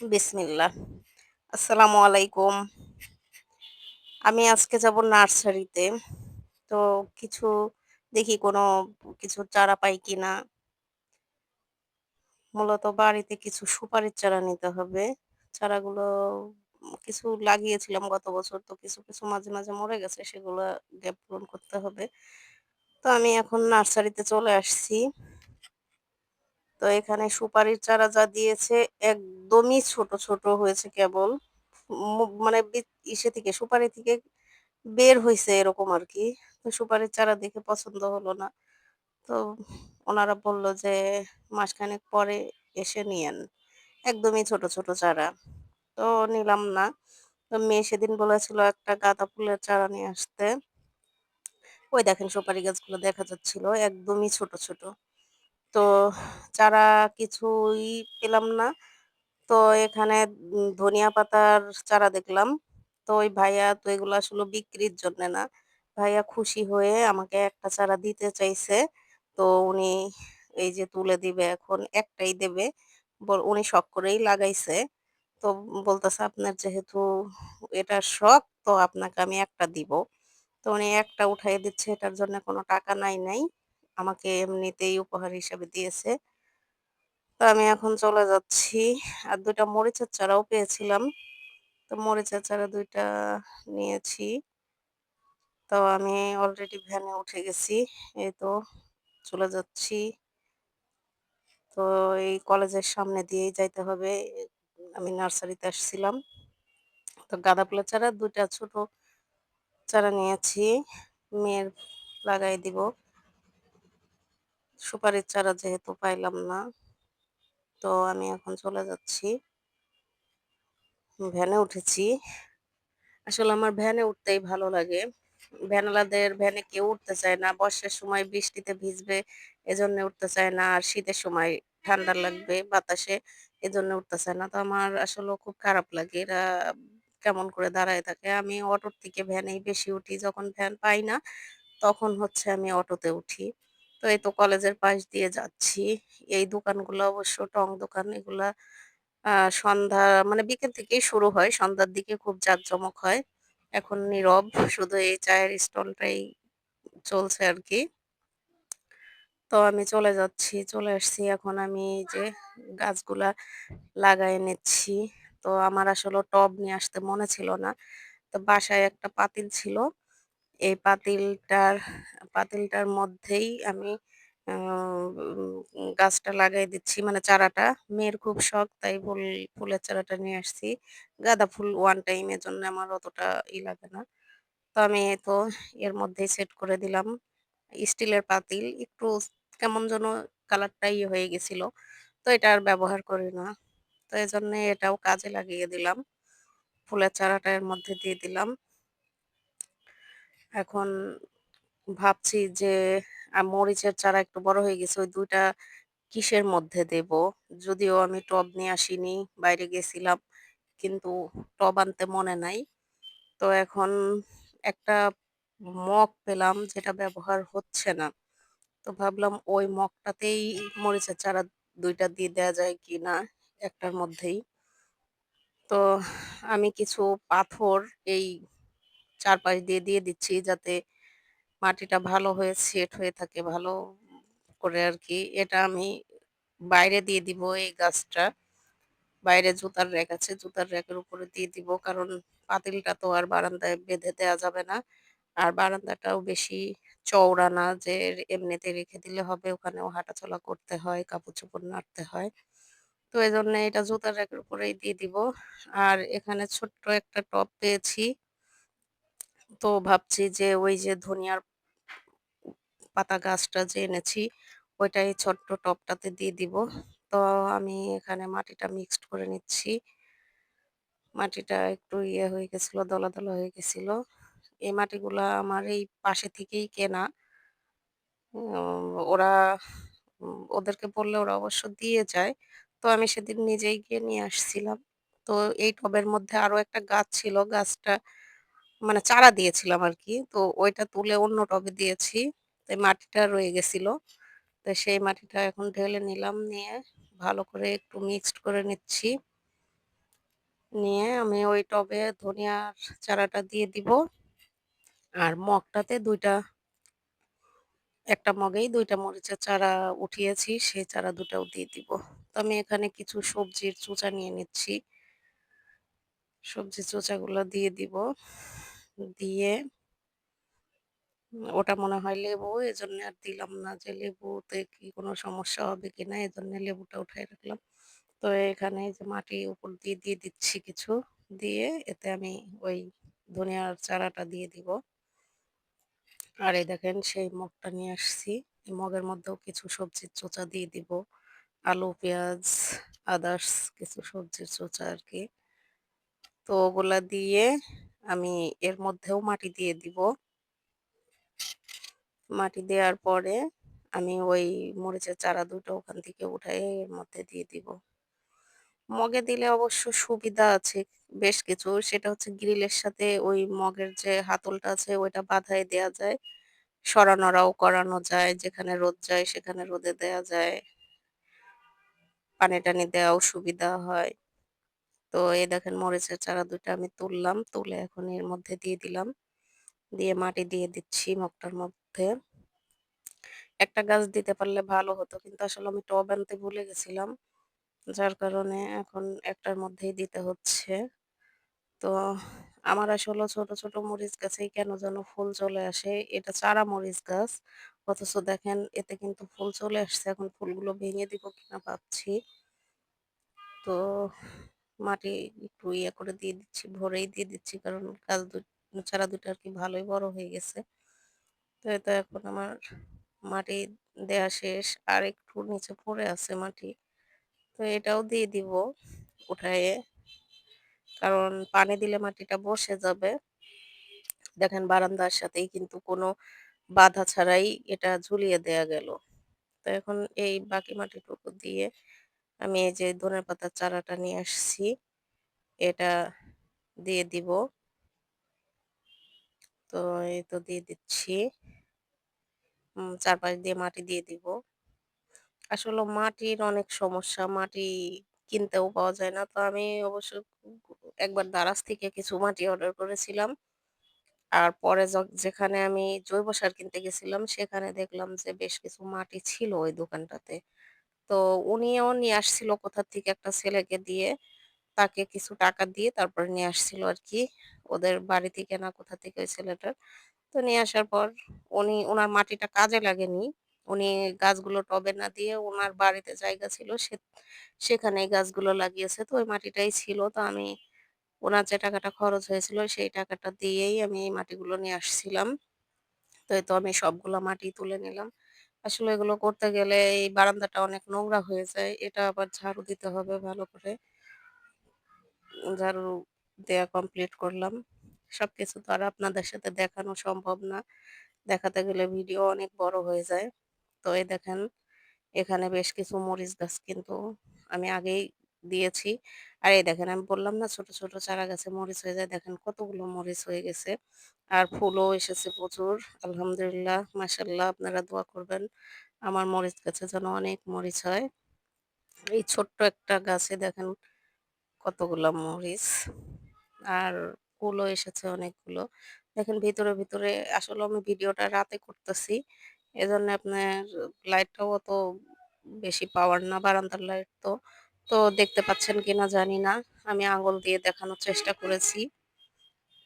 বিসমিল্লাহ। আসসালামু আলাইকুম। আমি আজকে যাব নার্সারিতে। তো কিছু দেখি কোনো কিছু চারা পাই কিনা। মূলত বাড়িতে কিছু সুপারির চারা নিতে হবে। চারাগুলো কিছু লাগিয়েছিলাম গত বছর। তো কিছু, কিছু মাঝে, মাঝে মরে গেছে। সেগুলো গ্যাপ পূরণ করতে হবে। তো আমি এখন নার্সারিতে চলে আসছি। তো এখানে সুপারির চারা যা দিয়েছে একদমই ছোট, ছোট হয়েছে কেবল। মানে ইসে থেকে সুপারি থেকে বের হয়েছে এরকম আরকি। তো সুপারির চারা দেখে পছন্দ হলো না। তো ওনারা বলল যে, "মাসখানেক পরে এসে নিয়েন।" একদমই ছোট, ছোট চারা। তো নিলাম না। তো মেয়ে সেদিন বলেছিল একটা গাঁদা ফুলের চারা নিয়ে আসতে। ওই দেখেন সুপারি গাছগুলো দেখা যাচ্ছিল একদমই ছোট, ছোট। তো চারা কিছুই পেলাম না। তো এখানে ধনিয়া পাতার চারা দেখলাম। তো ওই ভাইয়া তো এগুলো আসলে বিক্রির জন্য না। ভাইয়া খুশি হয়ে আমাকে একটা চারা দিতে চাইছে। তো উনি এই যে তুলে দিবে এখন একটাই দেবে। উনি শখ করেই লাগাইছে। তো বলতেছে, "আপনার যেহেতু এটা শখ তো আপনাকে আমি একটা দিব।" তো উনি একটা উঠাই দিচ্ছে এটার জন্য কোনো টাকা নাই নাই। আমাকে এমনিতেই উপহার হিসাবে দিয়েছে। তো আমি এখন চলে যাচ্ছি। আর ২ টা মরিচের চারাও পেয়েছিলাম। তো মরিচের চারা দুইটা নিয়েছি। তো আমি অলরেডি ভ্যানে উঠে গেছি। এই তো চলে যাচ্ছি। তো এই কলেজের সামনে দিয়েই যাইতে হবে। আমি নার্সারিতে আসছিলাম। তো গাঁদা ফুলের চারা, দুইটা ছোট চারা নিয়েছি। মেয়ের লাগাই দিব। সুপারির চারা যেহেতু পাইলাম না। তো আমি এখন চলে যাচ্ছি। ভ্যানে উঠেছি। আসলে আমার ভ্যানে উঠতেই ভালো লাগে। ভ্যানওয়ালাদের ভ্যানে কেউ উঠতে চায় না। বর্ষার সময় বৃষ্টিতে ভিজবে, এজন্য উঠতে চায় না। আর শীতের সময় ঠান্ডা লাগবে, বাতাসে, এজন্য উঠতে চায় না। তো আমার আসলেও খুব খারাপ লাগে। এরা কেমন করে দাঁড়ায় থাকে। আমি অটোর থেকে ভ্যানেই বেশি উঠি। যখন ভ্যান পাই না, তখন হচ্ছে আমি অটোতে উঠি। তো এই তো কলেজের পাশ দিয়ে যাচ্ছি। এই দোকানগুলো অবশ্য টং দোকান। এগুলা সন্ধ্যা মানে বিকেল থেকেই শুরু হয়। সন্ধ্যার দিকে খুব জাঁকজমক হয়। এখন নীরব। শুধু এই চায়ের স্টলটাই চলছে আর কি তো আমি চলে যাচ্ছি। চলে আসছি। এখন আমি যে গাছগুলা লাগায় নিচ্ছি। তো আমার আসলে টব নিয়ে আসতে মনে ছিল না। তো বাসায় একটা পাতিল ছিল। এই পাতিলটার পাতিলটার মধ্যেই আমি গাছটা লাগাই দিচ্ছি মানে চারাটা। মেয়ের খুব শখ, তাই ফুল, ফুলের চারাটা নিয়ে আসছি। গাঁদা ফুল ওয়ান টাইম জন্য আমার অতটা ই লাগে না। তো আমি তো এর মধ্যেই সেট করে দিলাম। স্টিলের পাতিল, একটু কেমন যেন কালারটা ইয়ে হয়ে গেছিল। তো এটা আর ব্যবহার করি না। তো এজন্য এটাও কাজে লাগিয়ে দিলাম। ফুলের চারাটা এর মধ্যে দিয়ে দিলাম। এখন ভাবছি যে মরিচের চারা একটু বড় হয়ে গেছে। ওই ২ টা কিসের মধ্যে দেব? যদিও আমি টব নিয়ে আসিনি। বাইরে গেছিলাম। কিন্তু টব আনতে মনে নাই। তো এখন একটা মগ পেলাম, যেটা ব্যবহার হচ্ছে না। তো ভাবলাম ওই মগটাতেই মরিচের চারা দুইটা দিয়ে দেওয়া যায় কি না একটার মধ্যেই। তো আমি কিছু পাথর এই চারপাশ দিয়ে, দিয়ে দিচ্ছি যাতে মাটিটা ভালো হয়ে সেট হয়ে থাকে ভালো করে আর কি এটা আমি বাইরে দিয়ে দিব এই গাছটা। বাইরে জুতার র‍্যাক আছে। জুতার র‍্যাকের উপরে দিয়ে দিব। কারণ পাতিলটা তো আর বারান্দায় বেঁধে দেওয়া যাবে না। আর বারান্দাটাও বেশি চওড়া না যে এমনিতে রেখে দিলে হবে। ওখানেও হাঁটাচলা করতে হয়, কাপড়-চোপড় নাড়তে হয়। তো এই জন্য এটা জুতার র‍্যাকের উপরেই দিয়ে দিব। আর এখানে ছোট্ট একটা টব পেয়েছি। তো ভাবছি যে ওই যে ধনিয়ার পাতা গাছটা যে এনেছি ওইটাই ছোট্ট টবটাতে দিয়ে দিব। তো আমি এখানে মাটিটা মিক্সড করে নিচ্ছি। মাটিটা একটু ইয়ে হয়ে গেছিল দলা, দলা হয়ে গেছিল। এই মাটিগুলা আমার এই পাশে থেকেই কেনা। ওরা ওদেরকে বললে ওরা অবশ্য দিয়ে যায়। তো আমি সেদিন নিজেই গিয়ে নিয়ে আসছিলাম। তো এই টবের মধ্যে আরও একটা গাছ ছিল। গাছটা মানে চারা দিয়েছিলাম আর কি তো ওইটা তুলে অন্য টবে দিয়েছি। তো মাটিটা রয়ে গেছিল। তো সেই মাটিটা এখন ঢেলে নিলাম। নিয়ে ভালো করে একটু মিক্সড করে নিচ্ছি। নিয়ে আমি ওই টবে ধনিয়ার চারাটা দিয়ে দিব আর মগটাতে দুইটা, একটা মগেই দুইটা মরিচের চারা উঠিয়েছি, সেই চারা দুটাও দিয়ে দিব তো আমি এখানে কিছু সবজির চোচা নিয়ে নিচ্ছি সবজি চোচাগুলো দিয়ে দিব দিয়ে ওটা মনে হয় লেবু, এজন্য আর দিলাম না যে লেবুতে কি কোনো সমস্যা হবে কিনা এজন্য লেবুটা উঠাই রাখলাম। তো এখানে যে মাটি উপর দিয়ে দিয়ে দিচ্ছি কিছু, দিয়ে এতে আমি ওই ধনিয়ার চারাটা দিয়ে দিব। আর এই দেখেন সেই মগটা নিয়ে আসছি। এই মগের মধ্যেও কিছু সবজির চোচা দিয়ে দিব। আলু, পেঁয়াজ, আদার্স, কিছু সবজির চোচা আর কি। তো ওগুলা দিয়ে আমি এর মধ্যেও মাটি দিয়ে দিব। মাটি দেওয়ার পরে আমি ওই মরিচের চারা দুটো ওখান থেকে উঠাই এর মধ্যে দিয়ে দিব। মগে দিলে অবশ্য সুবিধা আছে বেশ কিছু, সেটা হচ্ছে গ্রিলের সাথে ওই মগের যে হাতলটা আছে ওইটা বাধাই দেয়া যায়। সরানোরাও করানো যায়, যেখানে রোদ যায় সেখানে রোদে দেয়া যায়। পানি টানি দেওয়াও সুবিধা হয়। তো এই দেখেন মরিচের চারা দুটো আমি তুললাম, তুলে এখন এর মধ্যে দিয়ে দিলাম। দিয়ে মাটি দিয়ে দিচ্ছি মগটার মধ্যে। একটা গাছ দিতে পারলে ভালো হতো, কিন্তু আসলে আমি টব আনতে ভুলে গেছিলাম, যার কারণে এখন একটার মধ্যেই দিতে হচ্ছে। তো আমার আসলে ছোট ছোট মরিচ গাছেই কেন যেন ফুল চলে আসে, এটা চারা মরিচ গাছ। অথচ দেখেন, এতে কিন্তু ফুল চলে আসছে, এখন ফুলগুলো ভেঙে দিব কিনা ভাবছি। তো মাটি একটু ইয়ে করে দিয়ে দিচ্ছি, ভরেই দিয়ে দিচ্ছি। কারণ গাছ চারা দুটো আর কি ভালোই বড় হয়ে গেছে। তো এটা এখন আমার মাটি দেয়া শেষ। আর একটু নিচে পড়ে আছে মাটি। তো এটাও দিয়ে দিব উঠায়ে। কারণ পানি দিলে মাটিটা বসে যাবে। দেখেন বারান্দার সাথেই কিন্তু কোনো বাধা ছাড়াই এটা ঝুলিয়ে দেয়া গেল। তো এখন এই বাকি মাটিটুকু দিয়ে আমি এই যে ধনের পাতার চারাটা নিয়ে আসছি, এটা দিয়ে দিব। তো এই তো দিয়ে দিচ্ছি। চারপাশ দিয়ে মাটি দিয়ে দিব। আসলে মাটির অনেক সমস্যা, মাটি কিনতেও পাওয়া যায় না। তো আমি অবশ্য একবার দারাজ থেকে কিছু মাটি অর্ডার করেছিলাম। আর পরে যেখানে আমি জৈব সার কিনতে গেছিলাম, সেখানে দেখলাম যে বেশ কিছু মাটি ছিল ওই দোকানটাতে। তো উনিও নিয়ে আসছিল কোথা থেকে একটা ছেলেকে দিয়ে। তাকে কিছু টাকা দিয়ে তারপরে নিয়ে আসছিল আর কি ওদের বাড়ি থেকে না কোথা থেকে ওই ছেলেটার। তো নিয়ে আসার পর উনি ওনার মাটিটা কাজে লাগেনি। উনি গাছগুলো টবে না দিয়ে ওনার বাড়িতে জায়গা ছিল, সে সেখানে গাছগুলো লাগিয়েছে। তো ওই মাটিটাই ছিল। তো আমি ওনার যে টাকাটা খরচ হয়েছিল সেই টাকাটা দিয়েই আমি এই মাটিগুলো নিয়ে আসছিলাম। তো এই তো আমি সবগুলো মাটি তুলে নিলাম। আসলে এগুলো করতে গেলে এই বারান্দাটা অনেক নোংরা হয়ে যায়। এটা আবার ঝাড়ু দিতে হবে ভালো করে। ঝাড়ু দেয়া কমপ্লিট করলাম। সবকিছু তো আর আপনাদের সাথে দেখানো সম্ভব না। দেখাতে গেলে ভিডিও অনেক বড় হয়ে যায়। তো এই দেখেন, এখানে বেশ কিছু মরিচ গাছ কিন্তু আমি আগেই দিয়েছি। আর এই দেখেন আমি বললাম না ছোট ছোট চারা গাছে মরিচ হয়ে যায়। দেখেন কতগুলো মরিচ হয়ে গেছে। আর ফুলও এসেছে প্রচুর। আলহামদুলিল্লাহ মাসাল্লাহ আপনারা দোয়া করবেন। আমার মরিচ গাছে যেন অনেক মরিচ হয়। এই ছোট্ট একটা গাছে দেখেন কতগুলো মরিচ। আর ফুলও এসেছে অনেকগুলো। দেখেন ভিতরে ভিতরে আসলে আমি ভিডিওটা রাতে করতেছি। এজন্য আপনার লাইটটাও অত বেশি পাওয়ার না, বারান্দার লাইট তো। তো দেখতে পাচ্ছেন কিনা জানি না। আমি আঙুল দিয়ে দেখানোর চেষ্টা করেছি।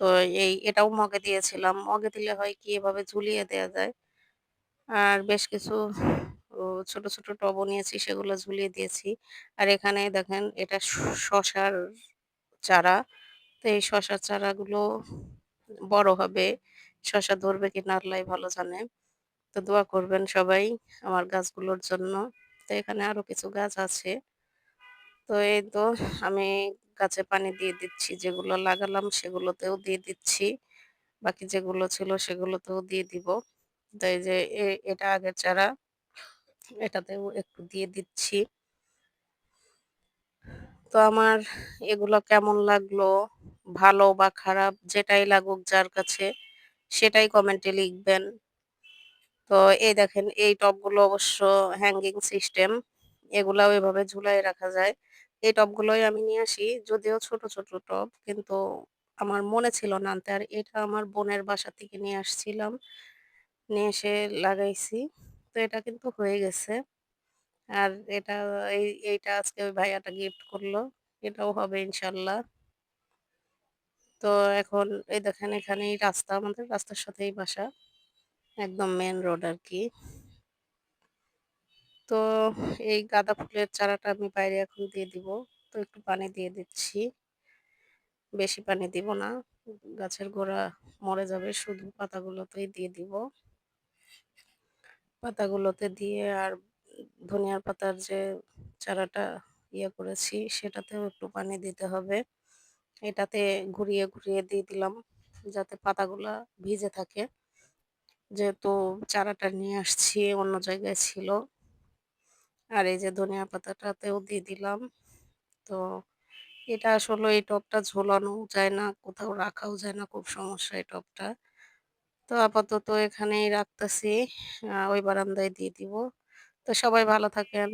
তো এই, এটাও মগে দিয়েছিলাম। মগে দিলে হয় কি, এভাবে ঝুলিয়ে দেওয়া যায়। আর বেশ কিছু ছোট ছোট টবও নিয়েছি, সেগুলো ঝুলিয়ে দিয়েছি। আর এখানে দেখেন, এটা শশার চারা। তো এই শশার চারাগুলো বড় হবে। শশা ধরবে কি নারলাই ভালো জানে। তো দোয়া করবেন সবাই আমার গাছগুলোর জন্য। তো এখানে আরও কিছু গাছ আছে। তো এই তো আমি গাছে পানি দিয়ে দিচ্ছি, যেগুলো লাগালাম সেগুলোতেও দিয়ে দিচ্ছি। বাকি যেগুলো ছিল সেগুলোতেও দিয়ে দিব। তো এই যে এটা আগের চারা, এটাতেও একটু দিয়ে দিচ্ছি। তো আমার এগুলো কেমন লাগল, ভালো বা খারাপ, যেটাই লাগুক যার কাছে, সেটাই কমেন্টে লিখবেন। তো এই দেখেন, এই টপগুলো অবশ্য হ্যাঙ্গিং সিস্টেম এগুলাও এভাবে ঝুলাই রাখা যায়। এই টবগুলোই আমি নিয়ে আসি। যদিও ছোট, ছোট টব কিন্তু আমার মনে ছিল না আনতে। আর এটা আমার বোনের বাসা থেকে নিয়ে আসছিলাম। নিয়ে এসে লাগাইছি। তো এটা কিন্তু হয়ে গেছে। আর এটা এই এইটা আজকে ওই ভাইয়াটা গিফট করল এটাও হবে ইনশাল্লাহ তো এখন এই দেখেন এখানেই রাস্তা আমাদের রাস্তার সাথেই বাসা। একদম মেন রোড আরকি। তো এই গাঁদা ফুলের চারাটা আমি বাইরে এখন দিয়ে দিব। তো একটু পানি দিয়ে দিচ্ছি। বেশি পানি দিব না। গাছের গোড়া মরে যাবে শুধু পাতাগুলোতেই দিয়ে দিব। পাতাগুলোতে দিয়ে আর ধনিয়ার পাতার যে চারাটা ইয়ে করেছি সেটাতেও একটু পানি দিতে হবে। এটাতে ঘুরিয়ে, ঘুরিয়ে দিয়ে দিলাম যাতে পাতাগুলা ভিজে থাকে। যেহেতু চারাটা নিয়ে আসছি অন্য জায়গায় ছিল। আর এই যে ধনিয়া পাতাটাতেও দিয়ে দিলাম। তো এটা আসলে এই টপটা ঝোলানোও যায় না, কোথাও রাখাও যায় না। খুব সমস্যা এই টপটা তো আপাতত এখানেই রাখতেছি। ওই বারান্দায় দিয়ে দিব। তো সবাই ভালো থাকেন।